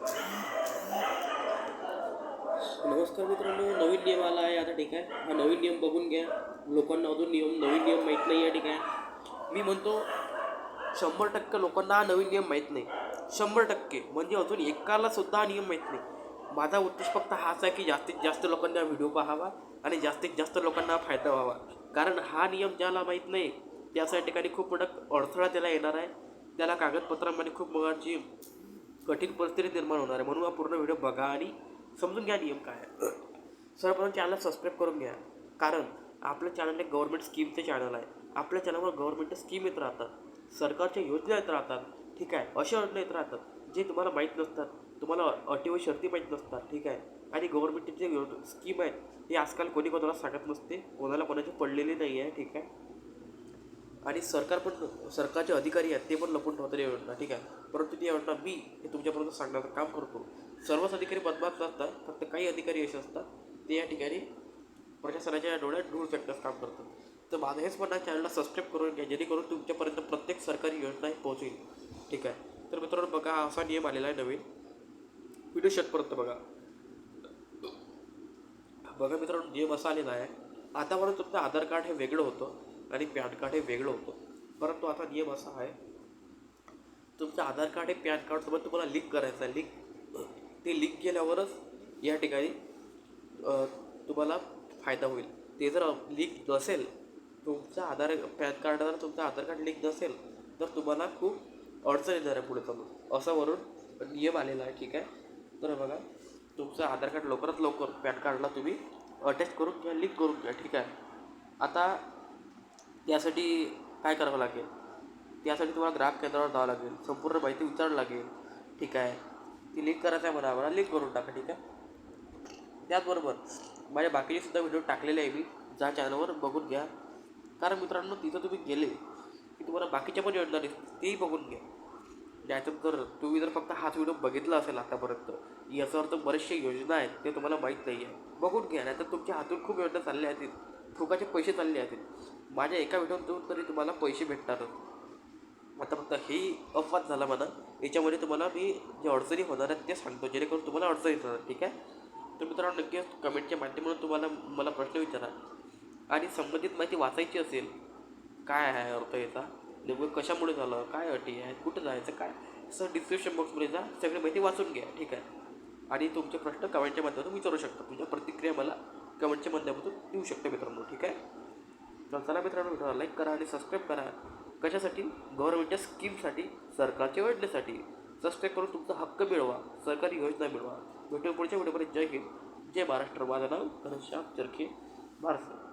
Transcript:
नमस्कार मित्रांनो नवीन नियम आला आहे आता ठीक आहे. हा नवीन नियम बघून घ्या. लोकांना अजून नियम नवीन नियम माहीत नाही आहे ठीक आहे. मी म्हणतो शंभर टक्के लोकांना हा नवीन नियम माहीत नाही. शंभर टक्के म्हणजे अजून एकाला सुद्धा हा नियम माहीत नाही. माझा उद्देश फक्त हाच आहे की जास्तीत जास्त लोकांना व्हिडिओ पाहावा आणि जास्तीत जास्त लोकांना फायदा व्हावा. कारण हा नियम ज्याला माहीत नाही त्याच्या ठिकाणी खूप मोठा अडथळा त्याला येणार आहे. त्याला कागदपत्रांमध्ये खूप मोठी कठीण परिस्थिती निर्माण होणार आहे. म्हणून हा पूर्ण व्हिडिओ बघा आणि समजून घ्या नियम काय आहे सर्वप्रथम चॅनल सबस्क्राईब करून घ्या. कारण आपल्या चॅनल एक गव्हर्नमेंट स्कीमचे चॅनल आहे. आपल्या चॅनलवर गव्हर्नमेंटच्या स्कीम येत राहतात. सरकारच्या योजना येत राहतात. ठीक आहे? अशा योजना येत राहतात. जे तुम्हाला माहीत नसतात. तुम्हाला अटी व शर्ती माहीत नसतात. ठीक आहे? आणि गव्हर्नमेंटची जे स्कीम आहे हे आजकाल कोणी कोणाला सांगत नसते. कोणाला कोणाची पडलेली नाही आहे ठीक आहे? आणि सरकार पण सरकारचे अधिकारी आहेत ते पण लपून ठेवतात या योजना ठीक आहे? परंतु ती योजना मी हे तुमच्यापर्यंत सांगण्याचं काम करतो सर्वच अधिकारी बदमाश नसतात फक्त काही अधिकारी असे असतात ते या ठिकाणी प्रशासनाच्या डोळ्यात धूळ फेकण्यास काम करतात. तर माझं हेच म्हणणं चॅनलला सबस्क्राईब करून घ्या जेणेकरून तुमच्यापर्यंत प्रत्येक सरकारी योजना पोहोचेल ठीक आहे? तर मित्रांनो बघा हा असा नियम आलेला आहे नवीन. व्हिडिओ शेटपर्यंत बघा. बघा मित्रांनो नियम असा आलेला आहे. आतापर्यंत तुमचं आधार कार्ड हे वेगळं होतं. आणि पॅन कार्ड हे वेगळं होतं. परंतु आता नियम असा आहे. तुमचं आधार कार्ड हे पॅन कार्डसोबत तुम्हाला लिंक करायचं आहे. लिंक ते लिंक केल्यावरच या ठिकाणी तुम्हाला फायदा होईल. ते जर लिंक नसेल तुमचं आधार पॅन कार्ड जर तुमचं आधार कार्ड लिंक नसेल तर तुम्हाला खूप अडचण येणार आहे पुढे चालून असं वरून नियम आलेला आहे ठीक आहे? तर बघा तुमचं आधार कार्ड लवकरात लवकर पॅन कार्डला तुम्ही अटॅच करून घ्या लिंक करून घ्या ठीक आहे? आता त्यासाठी काय करावं लागेल? त्यासाठी तुम्हाला ग्राहक केंद्रावर जावं लागेल. संपूर्ण माहिती विचारावं लागेल. ठीक आहे. ती लिंक करायचं आहे मला मला लिंक करून टाका. ठीक आहे? त्याचबरोबर माझ्या बाकीचे सुद्धा व्हिडिओ टाकलेले आहे मी. ज्या चॅनलवर बघून घ्या. कारण मित्रांनो तिथं तुम्ही गेले की तुम्हाला बाकीच्या पण योजना दिसतील. तेही बघून घ्या. ज्याच्यात जर तुम्ही जर फक्त हाच व्हिडिओ बघितला असेल आतापर्यंत याचा अर्थ बरेचसे योजना आहेत. ते तुम्हाला माहीत नाही आहे बघून घ्या. नाहीतर तुमच्या हातून खूप योजना चालल्या आहेत फुकाचे पैसे चालले आहेत माझ्या एका व्हिडिओतून तरी तुम्हाला पैसे भेटणारच आता फक्त ही अपवाद झाला म्हणा याच्यामध्ये तुम्हाला मी जे अडचणी होणार आहेत ते सांगतो जेणेकरून तुम्हाला अडचणी येणार ठीक आहे? तर मित्रांनो नक्कीच कमेंटच्या माध्यमातून तुम्हाला मला प्रश्न विचारा. आणि संबंधित माहिती वाचायची असेल काय आहे अर्थ याचा? नेमकं कशामुळे झालं? काय अटी आहे कुठं जायचं? काय? असं डिस्क्रिप्शन बॉक्समध्ये जा सगळी माहिती वाचून घ्या ठीक आहे? आणि तुमचे प्रश्न कमेंटच्या माध्यमातून विचारू शकता. तुमच्या प्रतिक्रिया मला कमेंटच्या माध्यमातून देऊ शकता मित्रांनो ठीक आहे? तर चला मित्रांनो व्हिडिओला लाईक करा आणि सबस्क्राईब करा. कशासाठी? गव्हर्नमेंटच्या स्कीमसाठी सरकारच्या योजनेसाठी. सबस्क्राईब करून तुमचा हक्क मिळवा सरकारी योजना मिळवा. भेटू पुढच्या व्हिडिओमध्ये जय हिंद. जय महाराष्ट्र. माझं नाव घनश्याम चरखे. महाराष्ट्र